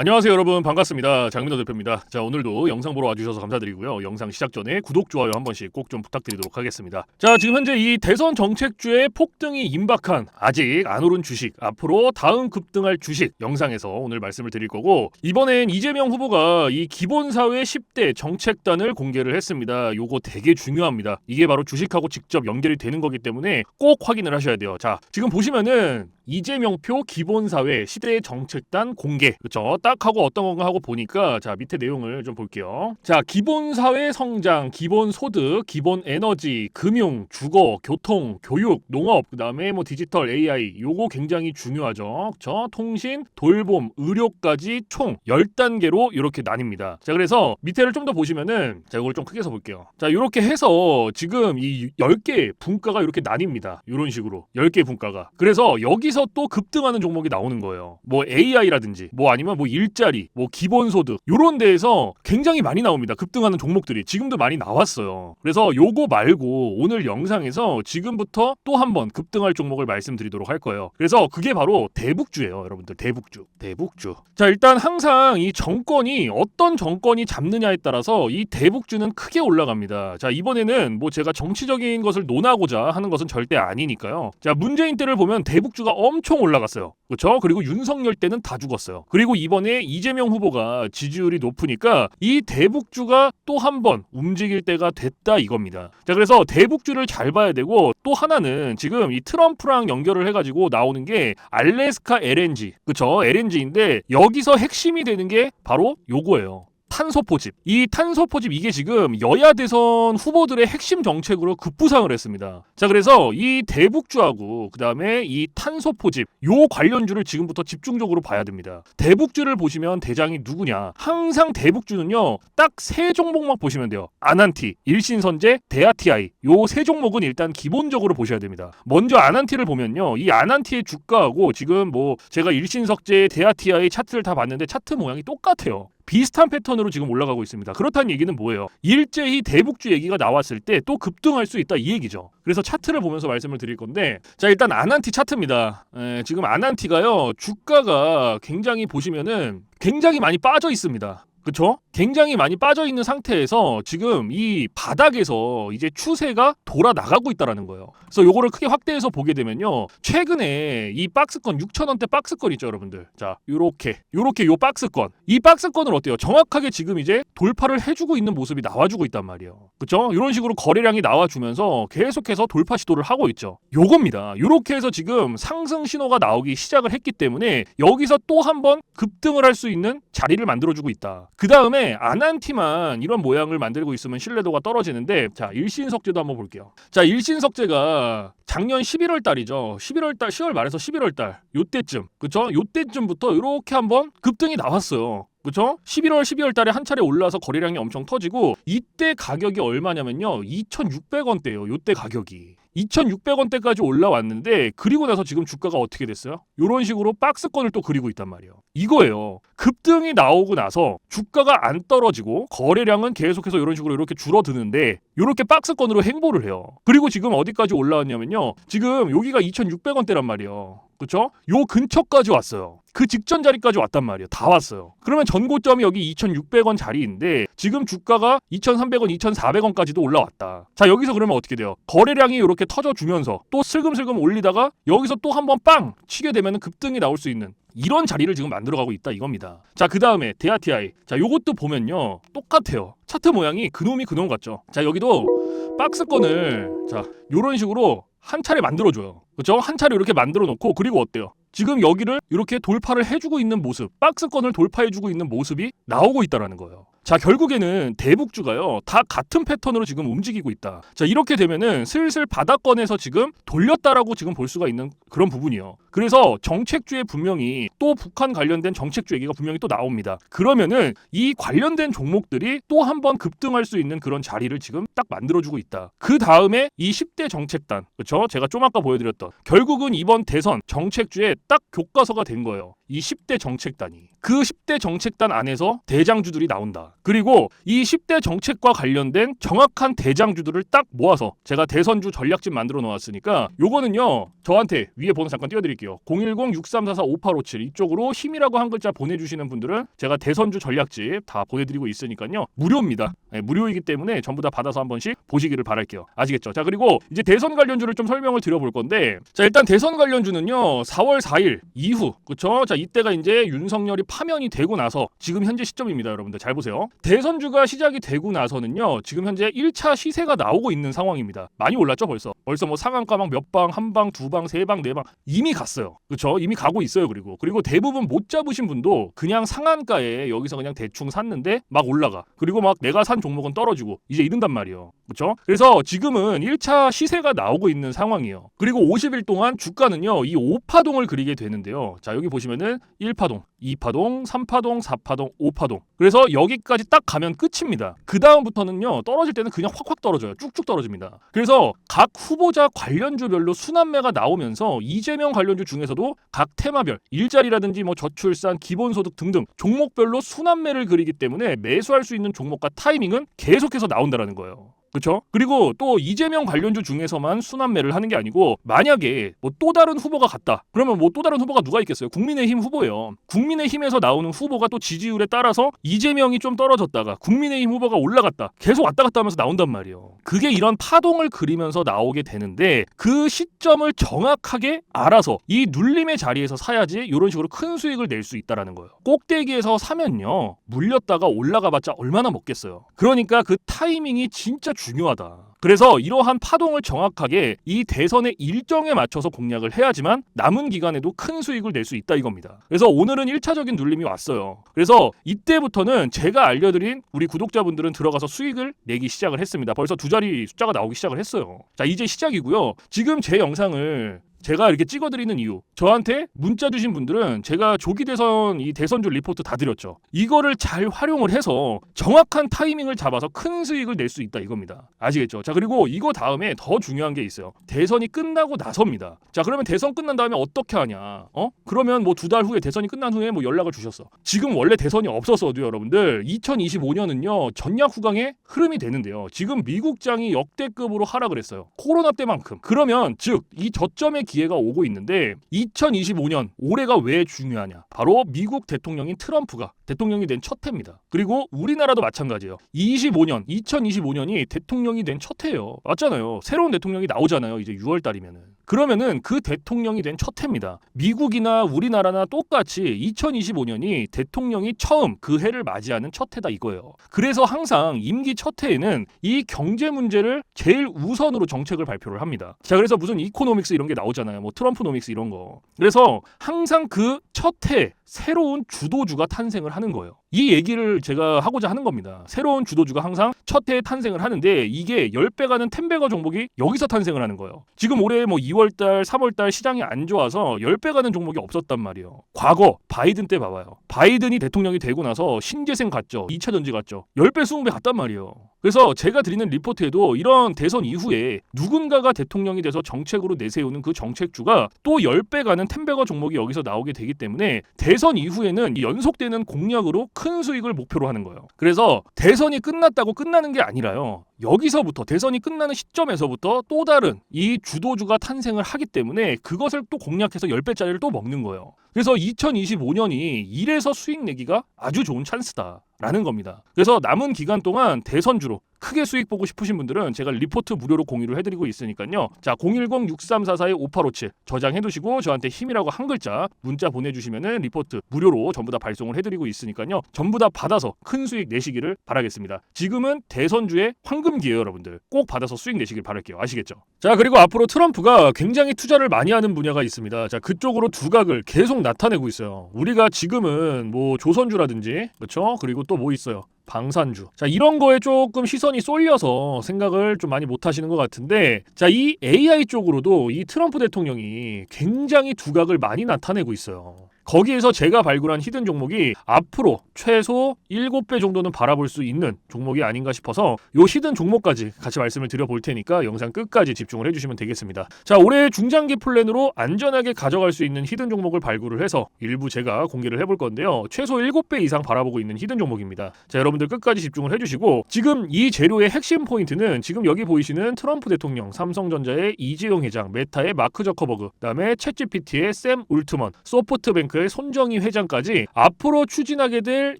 안녕하세요 여러분. 반갑습니다. 장민호 대표입니다. 자 오늘도 영상 보러 와주셔서 감사드리고요. 영상 시작 전에 구독 좋아요 한 번씩 꼭 좀 부탁드리도록 하겠습니다. 자 지금 현재 이 대선 정책주의 폭등이 임박한 아직 안 오른 주식 앞으로 다음 급등할 주식 영상에서 오늘 말씀을 드릴 거고 이번엔 이재명 후보가 이 기본사회 10대 정책단을 공개를 했습니다. 요거 되게 중요합니다. 이게 바로 주식하고 직접 연결이 되는 거기 때문에 꼭 확인을 하셔야 돼요. 자 지금 보시면은 이재명표 기본사회 10대 정책단 공개. 그쵸? 딱 하고 어떤 건가 하고 보니까 자 밑에 내용을 좀 볼게요. 자 기본사회 성장 기본소득 기본 에너지 금융 주거 교통 교육 농업 그 다음에 뭐 디지털 AI 요거 굉장히 중요하죠. 그쵸? 통신 돌봄 의료까지 총 10단계로 이렇게 나뉩니다. 자 그래서 밑에를 좀 더 보시면은 자 이걸 좀 크게 서 볼게요. 자 이렇게 해서 지금 이 10개 분과가 이렇게 나뉩니다. 이런 식으로. 10개 분과가. 그래서 여기서 또 급등하는 종목이 나오는 거예요. 뭐 AI라든지 뭐 아니면 뭐 일자리 뭐 기본소득 요런 데에서 굉장히 많이 나옵니다. 급등하는 종목들이 지금도 많이 나왔어요. 그래서 요거 말고 오늘 영상에서 지금부터 또 한 번 급등할 종목을 말씀드리도록 할 거예요. 그래서 그게 바로 대북주예요 여러분들. 대북주. 대북주. 자 일단 항상 이 정권이 어떤 정권이 잡느냐에 따라서 이 대북주는 크게 올라갑니다. 자 이번에는 뭐 제가 정치적인 것을 논하고자 하는 것은 절대 아니니까요. 자 문재인 때를 보면 대북주가 엄청 올라갔어요. 그렇죠? 그리고 윤석열 때는 다 죽었어요. 그리고 이번에 이재명 후보가 지지율이 높으니까 이 대북주가 또 한 번 움직일 때가 됐다 이겁니다. 자 그래서 대북주를 잘 봐야 되고 또 하나는 지금 이 트럼프랑 연결을 해가지고 나오는 게 알래스카 LNG 그쵸 LNG인데 여기서 핵심이 되는 게 바로 요거예요 탄소 포집. 이 탄소 포집 이게 지금 여야 대선 후보들의 핵심 정책으로 급부상을 했습니다. 자, 그래서 이 대북주하고 그다음에 이 탄소 포집 요 관련주를 지금부터 집중적으로 봐야 됩니다. 대북주를 보시면 대장이 누구냐? 항상 대북주는요. 딱 세 종목만 보시면 돼요. 아난티, 일신선제, 데아티아이. 요 세 종목은 일단 기본적으로 보셔야 됩니다. 먼저 아난티를 보면요. 이 아난티의 주가하고 지금 뭐 제가 일신석제, 데아티아이 차트를 다 봤는데 차트 모양이 똑같아요. 비슷한 패턴으로 지금 올라가고 있습니다. 그렇다는 얘기는 뭐예요? 일제히 대북주 얘기가 나왔을 때 또 급등할 수 있다 이 얘기죠. 그래서 차트를 보면서 말씀을 드릴 건데 자 일단 아난티 차트입니다. 에, 지금 아난티가요 주가가 굉장히 보시면은 굉장히 많이 빠져 있습니다. 그쵸? 굉장히 많이 빠져 있는 상태에서 지금 이 바닥에서 이제 추세가 돌아 나가고 있다라는 거예요. 그래서 요거를 크게 확대해서 보게 되면요. 최근에 이 박스권 6,000원대 박스권 있죠, 여러분들. 자, 요렇게 요렇게 요 박스권. 이 박스권을 어때요? 정확하게 지금 이제 돌파를 해 주고 있는 모습이 나와 주고 있단 말이에요. 그쵸? 이런 식으로 거래량이 나와 주면서 계속해서 돌파 시도를 하고 있죠. 요겁니다. 요렇게 해서 지금 상승 신호가 나오기 시작을 했기 때문에 여기서 또 한 번 급등을 할 수 있는 자리를 만들어 주고 있다. 그 다음에 아난티만 이런 모양을 만들고 있으면 신뢰도가 떨어지는데 자 일신석제도 한번 볼게요. 자 일신석제가 작년 11월 달이죠. 11월 달, 10월 말에서 11월 달 요때쯤 그쵸? 요때쯤부터 이렇게 한번 급등이 나왔어요. 그쵸? 11월, 12월 달에 한 차례 올라서 거래량이 엄청 터지고 이때 가격이 얼마냐면요. 2,600원대예요. 요때 가격이. 2,600원대까지 올라왔는데 그리고 나서 지금 주가가 어떻게 됐어요? 이런 식으로 박스권을 또 그리고 있단 말이에요. 이거예요. 급등이 나오고 나서 주가가 안 떨어지고 거래량은 계속해서 이런 식으로 이렇게 줄어드는데 이렇게 박스권으로 행보를 해요. 그리고 지금 어디까지 올라왔냐면요. 지금 여기가 2,600원대란 말이에요. 그쵸? 요 근처까지 왔어요. 그 직전 자리까지 왔단 말이에요. 다 왔어요. 그러면 전고점이 여기 2,600원 자리인데 지금 주가가 2,300원, 2,400원까지도 올라왔다. 자, 여기서 그러면 어떻게 돼요? 거래량이 이렇게 터져주면서 또 슬금슬금 올리다가 여기서 또 한번 빵 치게 되면 급등이 나올 수 있는 이런 자리를 지금 만들어가고 있다 이겁니다. 자, 그 다음에 데아티아이. 자, 요것도 보면요. 똑같아요. 차트 모양이 그놈이 그놈 같죠. 자, 여기도 박스권을 자, 요런 식으로 한 차례 만들어줘요. 그렇죠? 한 차례 이렇게 만들어 놓고 그리고 어때요? 지금 여기를 이렇게 돌파를 해주고 있는 모습, 박스권을 돌파해주고 있는 모습이 나오고 있다라는 거예요. 자 결국에는 대북주가요 다 같은 패턴으로 지금 움직이고 있다. 자 이렇게 되면은 슬슬 바닥권에서 지금 돌렸다라고 지금 볼 수가 있는 그런 부분이요. 그래서 정책주에 분명히 또 북한 관련된 정책주 얘기가 분명히 또 나옵니다. 그러면은 이 관련된 종목들이 또 한 번 급등할 수 있는 그런 자리를 지금 딱 만들어주고 있다. 그 다음에 이 10대 정책단 그렇죠? 제가 좀 아까 보여드렸던 결국은 이번 대선 정책주에 딱 교과서가 된 거예요. 이 10대 정책단이 그 10대 정책단 안에서 대장주들이 나온다. 그리고 이 10대 정책과 관련된 정확한 대장주들을 딱 모아서 제가 대선주 전략집 만들어 놓았으니까 요거는요 저한테 위에 번호 잠깐 띄워드릴게요. 010-6344-5857 이쪽으로 힘이라고 한 글자 보내주시는 분들은 제가 대선주 전략집 다 보내드리고 있으니까요. 무료입니다. 네, 무료이기 때문에 전부 다 받아서 한 번씩 보시기를 바랄게요. 아시겠죠? 자 그리고 이제 대선 관련주를 좀 설명을 드려볼 건데 자 일단 대선 관련주는요 4월 4일 이후 그쵸? 자 이때가 이제 윤석열이 파면이 되고 나서 지금 현재 시점입니다 여러분들. 잘 보세요 대선주가 시작이 되고 나서는요 지금 현재 1차 시세가 나오고 있는 상황입니다. 많이 올랐죠 벌써? 벌써 뭐 상한가 막 몇 방 한 방 두 방 세 방 네 방 이미 갔어요. 그쵸? 이미 가고 있어요 그리고. 그리고 대부분 못 잡으신 분도 그냥 상한가에 여기서 그냥 대충 샀는데 막 올라가. 그리고 막 내가 산 종목은 떨어지고 이제 이른단 말이에요. 그쵸? 그래서 지금은 1차 시세가 나오고 있는 상황이에요. 그리고 50일 동안 주가는요 이 5파동을 그리게 되는데요. 자 여기 보시면은 1파동 2파동, 3파동, 4파동, 5파동. 그래서 여기까지 딱 가면 끝입니다. 그 다음부터는요 떨어질 때는 그냥 확확 떨어져요. 쭉쭉 떨어집니다. 그래서 각 후보자 관련주별로 순환매가 나오면서 이재명 관련주 중에서도 각 테마별 일자리라든지 뭐 저출산, 기본소득 등등 종목별로 순환매를 그리기 때문에 매수할 수 있는 종목과 타이밍은 계속해서 나온다라는 거예요. 그렇죠? 그리고 또 이재명 관련주 중에서만 순환매를 하는 게 아니고 만약에 뭐 또 다른 후보가 갔다. 그러면 뭐 또 다른 후보가 누가 있겠어요? 국민의힘 후보예요. 국민의힘에서 나오는 후보가 또 지지율에 따라서 이재명이 좀 떨어졌다가 국민의힘 후보가 올라갔다. 계속 왔다 갔다 하면서 나온단 말이에요. 그게 이런 파동을 그리면서 나오게 되는데 그 시점을 정확하게 알아서 이 눌림의 자리에서 사야지 이런 식으로 큰 수익을 낼 수 있다라는 거예요. 꼭대기에서 사면요. 물렸다가 올라가 봤자 얼마나 먹겠어요. 그러니까 그 타이밍이 진짜 중요하다. 그래서 이러한 파동을 정확하게 이 대선의 일정에 맞춰서 공략을 해야지만 남은 기간에도 큰 수익을 낼 수 있다 이겁니다. 그래서 오늘은 1차적인 눌림이 왔어요. 그래서 이때부터는 제가 알려드린 우리 구독자분들은 들어가서 수익을 내기 시작을 했습니다. 벌써 두 자리 숫자가 나오기 시작을 했어요. 자 이제 시작이고요. 지금 제 영상을 제가 이렇게 찍어드리는 이유 저한테 문자 주신 분들은 제가 조기 대선 이 대선주 리포트 다 드렸죠. 이거를 잘 활용을 해서 정확한 타이밍을 잡아서 큰 수익을 낼 수 있다 이겁니다. 아시겠죠? 자 그리고 이거 다음에 더 중요한 게 있어요. 대선이 끝나고 나서입니다. 자 그러면 대선 끝난 다음에 어떻게 하냐? 어? 그러면 뭐 두 달 후에 대선이 끝난 후에 뭐 연락을 주셨어. 지금 원래 대선이 없었어도 여러분들 2025년은요 전략 후강의 흐름이 되는데요. 지금 미국장이 역대급으로 하락을 했어요. 코로나 때만큼. 그러면 즉 이 저점의 기회가 오고 있는데 2025년 올해가 왜 중요하냐? 바로 미국 대통령인 트럼프가 대통령이 된 첫 해입니다. 그리고 우리나라도 마찬가지예요. 25년, 2025년이 대통령이 된 첫 해예요. 맞잖아요. 새로운 대통령이 나오잖아요. 이제 6월 달이면은. 그러면은 그 대통령이 된 첫 해입니다. 미국이나 우리나라나 똑같이 2025년이 대통령이 처음 그 해를 맞이하는 첫 해다 이거예요. 그래서 항상 임기 첫 해에는 이 경제 문제를 제일 우선으로 정책을 발표를 합니다. 자, 그래서 무슨 이코노믹스 이런 게 나오잖아요. 뭐 트럼프노믹스 이런 거. 그래서 항상 그 첫 해 새로운 주도주가 탄생을 하는 거예요. 이 얘기를 제가 하고자 하는 겁니다. 새로운 주도주가 항상 첫 해에 탄생을 하는데 이게 10배 가 는 텐베거 종목이 여기서 탄생을 하는 거예요. 지금 올해 뭐 2월달, 3월달 시장이 안 좋아서 10배 가 는 종목이 없었단 말이에요. 과거 바이든 때 봐봐요. 바이든이 대통령이 되고 나서 신재생 갔죠. 2차 전지 갔죠. 10배, 20배 갔단 말이에요. 그래서 제가 드리는 리포트에도 이런 대선 이후에 누군가가 대통령이 돼서 정책으로 내세우는 그 정책주가 또 10배 가는 텐베거 종목이 여기서 나오게 되기 때문에 대선 이후에는 이 연속되는 공략으로 큰 수익을 목표로 하는 거예요. 그래서 대선이 끝났다고 끝나는 게 아니라요. 여기서부터 대선이 끝나는 시점에서부터 또 다른 이 주도주가 탄생을 하기 때문에 그것을 또 공략해서 10배짜리를 또 먹는 거예요. 그래서 2025년이 이래서 수익 내기가 아주 좋은 찬스다 라는 겁니다. 그래서 남은 기간 동안 대선주로 크게 수익 보고 싶으신 분들은 제가 리포트 무료로 공유를 해드리고 있으니까요. 자, 010-6344-5857 저장해두시고 저한테 힘이라고 한 글자 문자 보내주시면은 리포트 무료로 전부 다 발송을 해드리고 있으니까요. 전부 다 받아서 큰 수익 내시기를 바라겠습니다. 지금은 대선주의 황금 기회예요, 여러분들. 꼭 받아서 수익 내시길 바랄게요. 아시겠죠? 자, 그리고 앞으로 트럼프가 굉장히 투자를 많이 하는 분야가 있습니다. 자, 그쪽으로 두각을 계속 나타내고 있어요. 우리가 지금은 뭐 조선주라든지 그렇죠? 그리고 또 뭐 있어요? 방산주. 자, 이런 거에 조금 시선이 쏠려서 생각을 좀 많이 못 하시는 것 같은데, 자, 이 AI 쪽으로도 이 트럼프 대통령이 굉장히 두각을 많이 나타내고 있어요. 거기에서 제가 발굴한 히든 종목이 앞으로 최소 7배 정도는 바라볼 수 있는 종목이 아닌가 싶어서 요 히든 종목까지 같이 말씀을 드려볼 테니까 영상 끝까지 집중을 해주시면 되겠습니다. 자 올해 중장기 플랜으로 안전하게 가져갈 수 있는 히든 종목을 발굴을 해서 일부 제가 공개를 해볼 건데요. 최소 7배 이상 바라보고 있는 히든 종목입니다. 자 여러분들 끝까지 집중을 해주시고 지금 이 재료의 핵심 포인트는 지금 여기 보이시는 트럼프 대통령, 삼성전자의 이재용 회장, 메타의 마크 저커버그, 그다음에 챗GPT의 샘 울트먼, 소프트뱅크 의 손정희 회장까지 앞으로 추진하게 될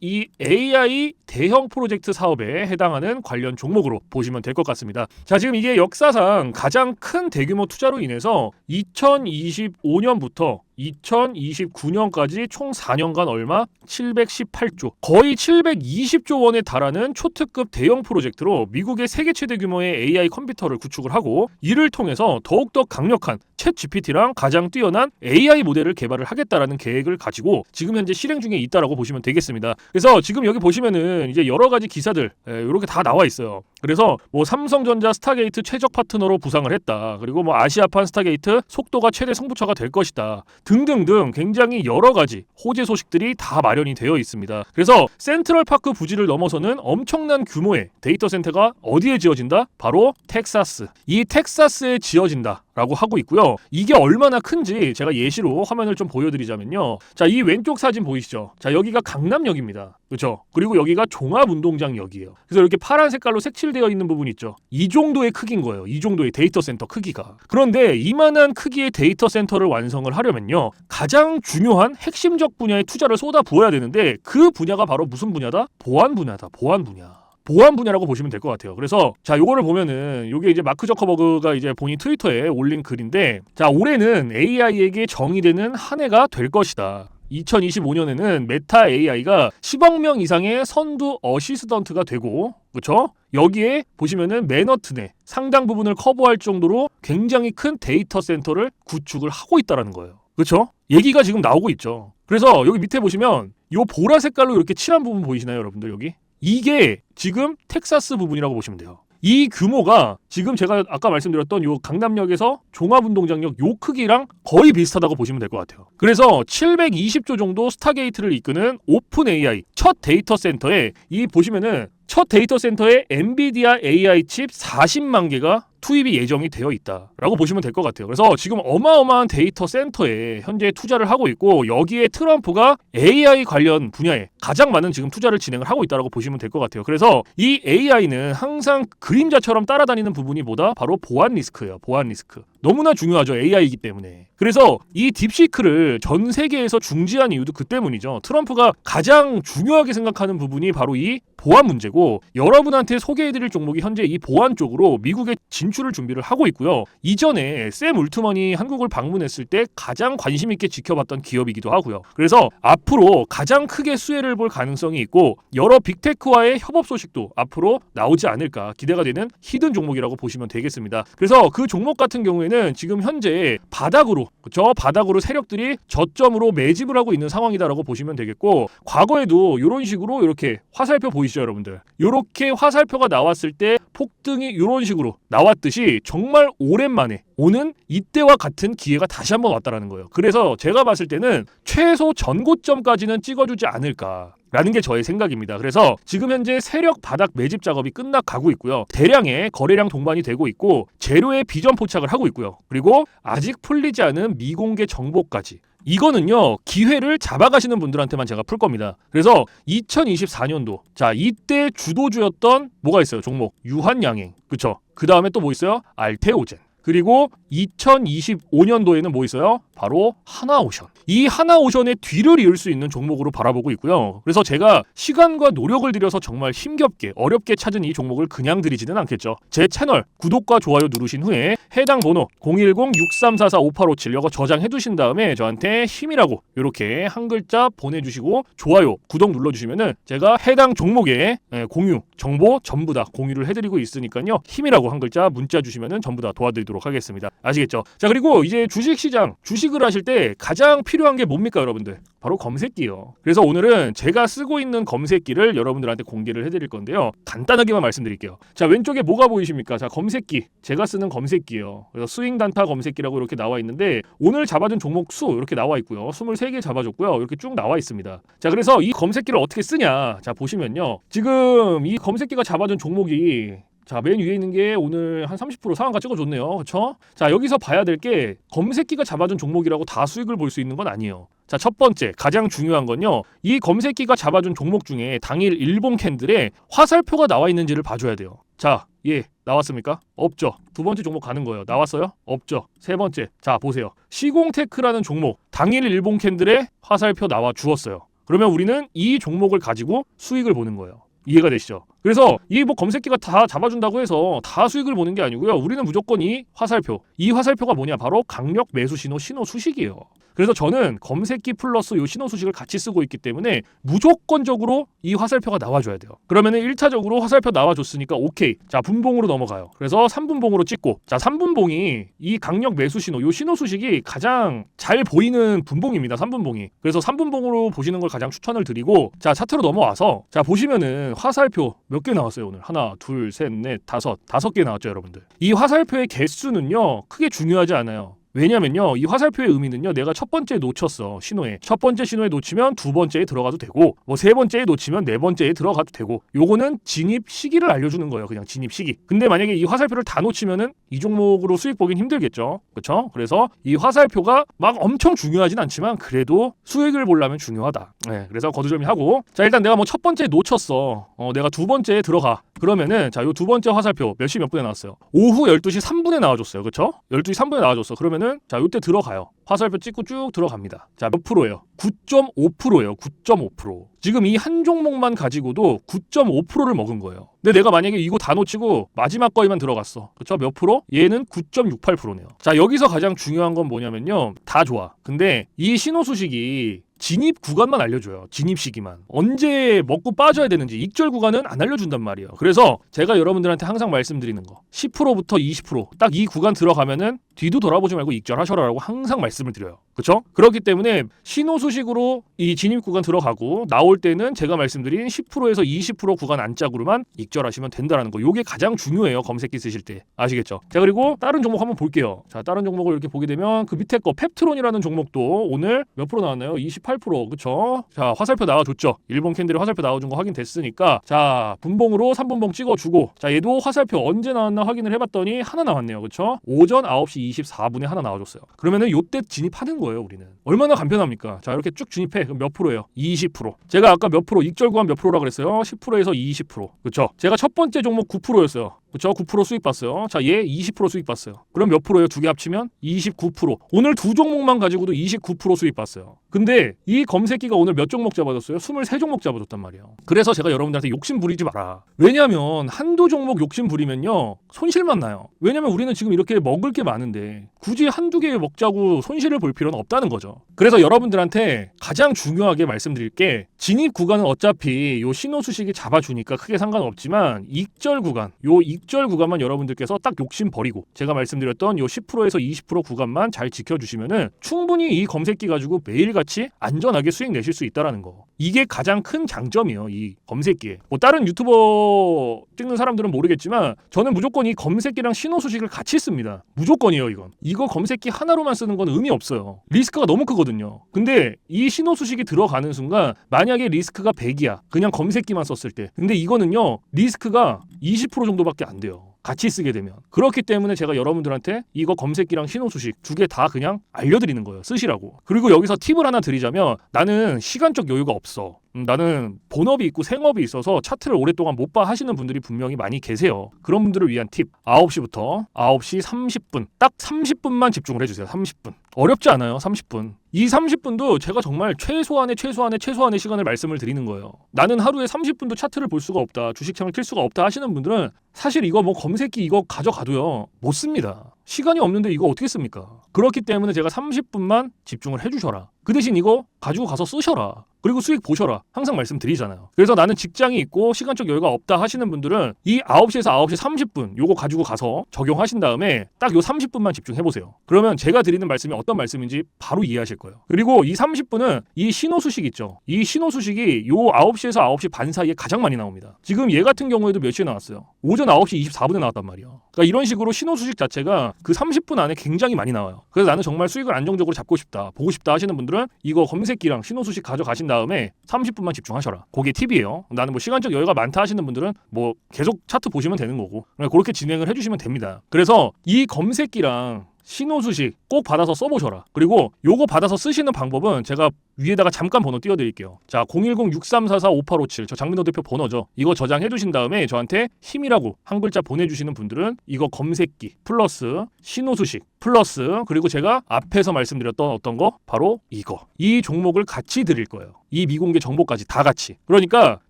이 AI 대형 프로젝트 사업에 해당하는 관련 종목으로 보시면 될 것 같습니다. 자, 지금 이게 역사상 가장 큰 대규모 투자로 인해서 2025년부터 2029년까지 총 4년간 얼마? 718조. 거의 720조 원에 달하는 초특급 대형 프로젝트로 미국의 세계 최대 규모의 AI 컴퓨터를 구축을 하고 이를 통해서 더욱더 강력한 챗 GPT랑 가장 뛰어난 AI 모델을 개발을 하겠다라는 계획을 가지고 지금 현재 실행 중에 있다라고 보시면 되겠습니다. 그래서 지금 여기 보시면은 이제 여러 가지 기사들 이렇게 다 나와 있어요. 그래서 뭐 삼성전자 스타게이트 최적 파트너로 부상을 했다. 그리고 뭐 아시아판 스타게이트 속도가 최대 승부처가 될 것이다. 등등등 굉장히 여러 가지 호재 소식들이 다 마련이 되어 있습니다. 그래서 센트럴 파크 부지를 넘어서는 엄청난 규모의 데이터 센터가 어디에 지어진다? 바로 텍사스. 이 텍사스에 지어진다. 라고 하고 있고요. 이게 얼마나 큰지 제가 예시로 화면을 좀 보여드리자면요. 자, 이 왼쪽 사진 보이시죠? 자, 여기가 강남역입니다. 그렇죠? 그리고 여기가 종합운동장역이에요. 그래서 이렇게 파란 색깔로 색칠되어 있는 부분 있죠. 이 정도의 크기인 거예요. 이 정도의 데이터 센터 크기가. 그런데 이만한 크기의 데이터 센터를 완성을 하려면요. 가장 중요한 핵심적 분야에 투자를 쏟아 부어야 되는데 그 분야가 바로 무슨 분야다? 보안 분야다. 보안 분야. 보안 분야라고 보시면 될 것 같아요. 그래서 자 요거를 보면은 요게 이제 마크 저커버그가 이제 본인 트위터에 올린 글인데 자 올해는 AI에게 정의되는 한 해가 될 것이다. 2025년에는 메타 AI가 10억 명 이상의 선두 어시스턴트가 되고 그렇죠? 여기에 보시면은 맨허튼의 상당 부분을 커버할 정도로 굉장히 큰 데이터 센터를 구축을 하고 있다라는 거예요. 그렇죠? 얘기가 지금 나오고 있죠. 그래서 여기 밑에 보시면 요 보라 색깔로 이렇게 칠한 부분 보이시나요, 여러분들 여기? 이게 지금 텍사스 부분이라고 보시면 돼요. 이 규모가 지금 제가 아까 말씀드렸던 요 강남역에서 종합운동장역 요 크기랑 거의 비슷하다고 보시면 될 것 같아요. 그래서 720조 정도 스타게이트를 이끄는 오픈 AI 첫 데이터 센터에 이 보시면은 첫 데이터 센터에 엔비디아 AI 칩 40만 개가 투입이 예정이 되어 있다라고 보시면 될 것 같아요. 그래서 지금 어마어마한 데이터 센터에 현재 투자를 하고 있고 여기에 트럼프가 AI 관련 분야에 가장 많은 지금 투자를 진행을 하고 있다라고 보시면 될 것 같아요. 그래서 이 AI는 항상 그림자처럼 따라다니는 부분이 뭐다? 바로 보안 리스크예요. 보안 리스크. 너무나 중요하죠. AI이기 때문에. 그래서 이 딥시크를 전 세계에서 중지한 이유도 그 때문이죠. 트럼프가 가장 중요하게 생각하는 부분이 바로 이 보안 문제고 여러분한테 소개해드릴 종목이 현재 이 보안 쪽으로 미국에 진출을 준비를 하고 있고요. 이전에 샘 울트먼이 한국을 방문했을 때 가장 관심 있게 지켜봤던 기업이기도 하고요. 그래서 앞으로 가장 크게 수혜를 볼 가능성이 있고 여러 빅테크와의 협업 소식도 앞으로 나오지 않을까 기대가 되는 히든 종목이라고 보시면 되겠습니다. 그래서 그 종목 같은 경우에는 지금 현재 바닥으로 저 바닥으로 세력들이 저점으로 매집을 하고 있는 상황이다라고 보시면 되겠고 과거에도 이런 식으로 이렇게 화살표 보이시죠 여러분들? 이렇게 화살표가 나왔을 때 폭등이 이런 식으로 나왔듯이 정말 오랜만에 오는 이때와 같은 기회가 다시 한번 왔다라는 거예요. 그래서 제가 봤을 때는 최소 전고점까지는 찍어주지 않을까. 라는 게 저의 생각입니다. 그래서 지금 현재 세력 바닥 매집 작업이 끝나가고 있고요. 대량의 거래량 동반이 되고 있고 재료의 비전 포착을 하고 있고요. 그리고 아직 풀리지 않은 미공개 정보까지 이거는요 기회를 잡아가시는 분들한테만 제가 풀 겁니다. 그래서 2024년도 자 이때 주도주였던 뭐가 있어요 종목 유한양행 그쵸? 그 다음에 또 뭐 있어요 알테오젠 그리고 2025년도에는 뭐 있어요? 바로 하나오션. 이 하나오션의 뒤를 이을 수 있는 종목으로 바라보고 있고요. 그래서 제가 시간과 노력을 들여서 정말 힘겹게 어렵게 찾은 이 종목을 그냥 드리지는 않겠죠. 제 채널 구독과 좋아요 누르신 후에 해당 번호 010-6344-5857 이거 저장해 두신 다음에 저한테 힘이라고 이렇게 한 글자 보내주시고 좋아요 구독 눌러주시면은 제가 해당 종목의 예, 공유 정보 전부 다 공유를 해드리고 있으니까요 힘이라고 한 글자 문자 주시면은 전부 다 도와드리도록 하겠습니다 아시겠죠 자 그리고 이제 주식시장 주식 주식을 하실 때 가장 필요한 게 뭡니까 여러분들? 바로 검색기요. 그래서 오늘은 제가 쓰고 있는 검색기를 여러분들한테 공개를 해드릴 건데요. 간단하게만 말씀드릴게요. 자 왼쪽에 뭐가 보이십니까? 자 검색기. 제가 쓰는 검색기요. 그래서 스윙 단타 검색기라고 이렇게 나와 있는데 오늘 잡아준 종목 수 이렇게 나와 있고요. 23개 잡아줬고요. 이렇게 쭉 나와 있습니다. 자 그래서 이 검색기를 어떻게 쓰냐? 자 보시면요. 지금 이 검색기가 잡아준 종목이 자, 맨 위에 있는 게 오늘 한 30% 상한가 찍어줬네요. 그렇죠? 자, 여기서 봐야 될 게 검색기가 잡아준 종목이라고 다 수익을 볼 수 있는 건 아니에요. 자, 첫 번째, 가장 중요한 건요. 이 검색기가 잡아준 종목 중에 당일 일본 캔들에 화살표가 나와 있는지를 봐줘야 돼요. 자, 예, 나왔습니까? 없죠. 두 번째 종목 가는 거예요. 나왔어요? 없죠. 세 번째, 자, 보세요. 시공테크라는 종목, 당일 일본 캔들에 화살표 나와 주었어요. 그러면 우리는 이 종목을 가지고 수익을 보는 거예요. 이해가 되시죠? 그래서 이 뭐 검색기가 다 잡아준다고 해서 다 수익을 보는 게 아니고요. 우리는 무조건 이 화살표. 이 화살표가 뭐냐? 바로 강력 매수 신호 신호 수식이에요. 그래서 저는 검색기 플러스 요 신호 수식을 같이 쓰고 있기 때문에 무조건적으로 이 화살표가 나와줘야 돼요. 그러면은 1차적으로 화살표 나와줬으니까 오케이. 자, 분봉으로 넘어가요. 그래서 3분봉으로 찍고 자, 3분봉이 이 강력 매수 신호, 요 신호 수식이 가장 잘 보이는 분봉입니다. 3분봉이. 그래서 3분봉으로 보시는 걸 가장 추천을 드리고 자, 차트로 넘어와서 자, 보시면은 화살표 몇 개 나왔어요, 오늘. 하나, 둘, 셋, 넷, 다섯. 다섯 개 나왔죠, 여러분들. 이 화살표의 개수는요. 크게 중요하지 않아요. 왜냐면요 이 화살표의 의미는요 내가 첫 번째에 놓쳤어 신호에. 첫 번째 신호에 놓치면 두 번째에 들어가도 되고 뭐 세 번째에 놓치면 네 번째에 들어가도 되고 요거는 진입 시기를 알려주는 거예요 그냥 진입 시기. 근데 만약에 이 화살표를 다 놓치면은 이 종목으로 수익 보긴 힘들겠죠? 그렇죠 그래서 이 화살표가 막 엄청 중요하진 않지만 그래도 수익을 보려면 중요하다. 네, 그래서 거두절미 하고 자 일단 내가 뭐 첫 번째에 놓쳤어. 어 내가 두 번째에 들어가. 그러면은 자 요 두 번째 화살표 몇 시 몇 분에 나왔어요? 오후 12시 3분에 나와줬어요. 그렇죠 12시 3분에 나와줬어. 그러면은 자, 요때 들어가요. 화살표 찍고 쭉 들어갑니다. 자, 몇 프로예요? 9.5%예요. 9.5%. 지금 이 한 종목만 가지고도 9.5%를 먹은 거예요. 근데 내가 만약에 이거 다 놓치고 마지막 거에만 들어갔어. 그렇죠? 몇 프로? 얘는 9.68%네요. 자, 여기서 가장 중요한 건 뭐냐면요. 다 좋아. 근데 이 신호 수식이 진입 구간만 알려줘요. 진입 시기만. 언제 먹고 빠져야 되는지 익절 구간은 안 알려준단 말이에요. 그래서 제가 여러분들한테 항상 말씀드리는 거. 10%부터 20%딱 이 구간 들어가면은 뒤도 돌아보지 말고 익절하셔라라고 항상 말씀을 드려요. 그렇죠? 그렇기 때문에 신호 수식으로 이 진입 구간 들어가고 나올 때는 제가 말씀드린 10%에서 20% 구간 안짝으로만 익절하시면 된다라는 거. 요게 가장 중요해요. 검색기 쓰실 때. 아시겠죠? 자, 그리고 다른 종목 한번 볼게요. 자, 다른 종목을 이렇게 보게 되면 그 밑에 거 펩트론이라는 종목도 오늘 몇 프로 나왔나요? 28% 그쵸? 자 화살표 나와줬죠. 일본 캔들이 화살표 나와준 거 확인됐으니까 자 분봉으로 3분봉 찍어주고 자 얘도 화살표 언제 나왔나 확인을 해봤더니 하나 나왔네요. 그쵸? 오전 9시 24분에 하나 나와줬어요. 그러면은 요때 진입하는 거예요 우리는. 얼마나 간편합니까? 자 이렇게 쭉 진입해. 그럼 몇 프로예요? 20%. 제가 아까 몇 프로 익절 구간 몇 프로라 그랬어요? 10%에서 20%. 그쵸? 제가 첫 번째 종목 9%였어요. 그쵸? 9% 수익 봤어요. 자, 얘 20% 수익 봤어요. 그럼 몇 프로예요? 두 개 합치면 29%. 오늘 두 종목만 가지고도 29% 수익 봤어요. 근데 이 검색기가 오늘 몇 종목 잡아줬어요? 23종목 잡아줬단 말이에요. 그래서 제가 여러분들한테 욕심 부리지 마라. 왜냐면 한두 종목 욕심 부리면요. 손실만 나요. 왜냐면 우리는 지금 이렇게 먹을 게 많은데 굳이 한두 개 먹자고 손실을 볼 필요는 없다는 거죠. 그래서 여러분들한테 가장 중요하게 말씀드릴 게 진입 구간은 어차피 요 신호 수식이 잡아주니까 크게 상관없지만 익절 구간, 요 익절 구간만 여러분들께서 딱 욕심 버리고 제가 말씀드렸던 요 10%에서 20% 구간만 잘 지켜주시면은 충분히 이 검색기 가지고 매일같이 안전하게 수익 내실 수 있다라는 거. 이게 가장 큰 장점이에요. 이 검색기에. 뭐 다른 유튜버 찍는 사람들은 모르겠지만 저는 무조건 이 검색기랑 신호 수식을 같이 씁니다. 무조건이에요, 이건. 이거 검색기 하나로만 쓰는 건 의미 없어요. 리스크가 너무 크거든요. 근데 이 신호 수식이 들어가는 순간 만약에 리스크가 100이야. 그냥 검색기만 썼을 때. 근데 이거는요. 리스크가 20% 정도밖에 안 돼요. 같이 쓰게 되면. 그렇기 때문에 제가 여러분들한테 이거 검색기랑 신호 수식 두 개 다 그냥 알려드리는 거예요. 쓰시라고. 그리고 여기서 팁을 하나 드리자면 나는 시간적 여유가 없어 음, 나는 본업이 있고 생업이 있어서 차트를 오랫동안 못 봐 하시는 분들이 분명히 많이 계세요. 그런 분들을 위한 팁 9시부터 9시 30분 딱 30분만 집중을 해주세요 30분. 어렵지 않아요 30분. 이 30분도 제가 정말 최소한의 최소한의 최소한의 시간을 말씀을 드리는 거예요. 나는 하루에 30분도 차트를 볼 수가 없다 주식창을 틀 수가 없다 하시는 분들은 사실 이거 뭐 검색기 이거 가져가도요 못 씁니다 시간이 없는데 이거 어떻게 씁니까? 그렇기 때문에 제가 30분만 집중을 해주셔라. 그 대신 이거 가지고 가서 쓰셔라. 그리고 수익 보셔라. 항상 말씀드리잖아요. 그래서 나는 직장이 있고 시간적 여유가 없다 하시는 분들은 이 9시에서 9시 30분 요거 가지고 가서 적용하신 다음에 딱 요 30분만 집중해 보세요. 그러면 제가 드리는 말씀이 어떤 말씀인지 바로 이해하실 거예요. 그리고 이 30분은 이 신호 수식 있죠. 이 신호 수식이 요 9시에서 9시 반 사이에 가장 많이 나옵니다. 지금 얘 같은 경우에도 몇 시에 나왔어요? 오전 9시 24분에 나왔단 말이에요. 그러니까 이런 식으로 신호 수식 자체가 그 30분 안에 굉장히 많이 나와요. 그래서 나는 정말 수익을 안정적으로 잡고 싶다, 보고 싶다 하시는 분들은 이거 검색기랑 신호 수식 가져가신 다음에 30분만 집중하셔라. 그게 팁이에요. 나는 뭐 시간적 여유가 많다 하시는 분들은 뭐 계속 차트 보시면 되는 거고 그렇게 진행을 해주시면 됩니다. 그래서 이 검색기랑 신호 수식 꼭 받아서 써보셔라. 그리고 요거 받아서 쓰시는 방법은 제가 위에다가 잠깐 번호 띄워드릴게요. 자, 010-6344-5857. 저 장민호 대표 번호죠. 이거 저장해 주신 다음에 저한테 힘이라고 한 글자 보내주시는 분들은 이거 검색기 플러스 신호 수식 플러스 그리고 제가 앞에서 말씀드렸던 어떤 거 바로 이거 이 종목을 같이 드릴 거예요. 이 미공개 정보까지 다 같이. 그러니까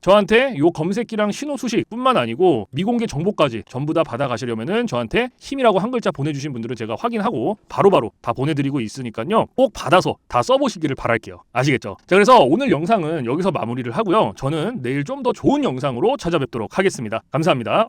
저한테 요 검색기랑 신호 수식뿐만 아니고 미공개 정보까지 전부 다 받아가시려면은 저한테 힘이라고 한 글자 보내주신 분들은 제가 확인하고 바로바로 다 보내드리고 있으니까요. 꼭 받아서 다 써보시기를 바랄게요. 아시겠죠? 자 그래서 오늘 영상은 여기서 마무리를 하고요. 저는 내일 좀 더 좋은 영상으로 찾아뵙도록 하겠습니다. 감사합니다.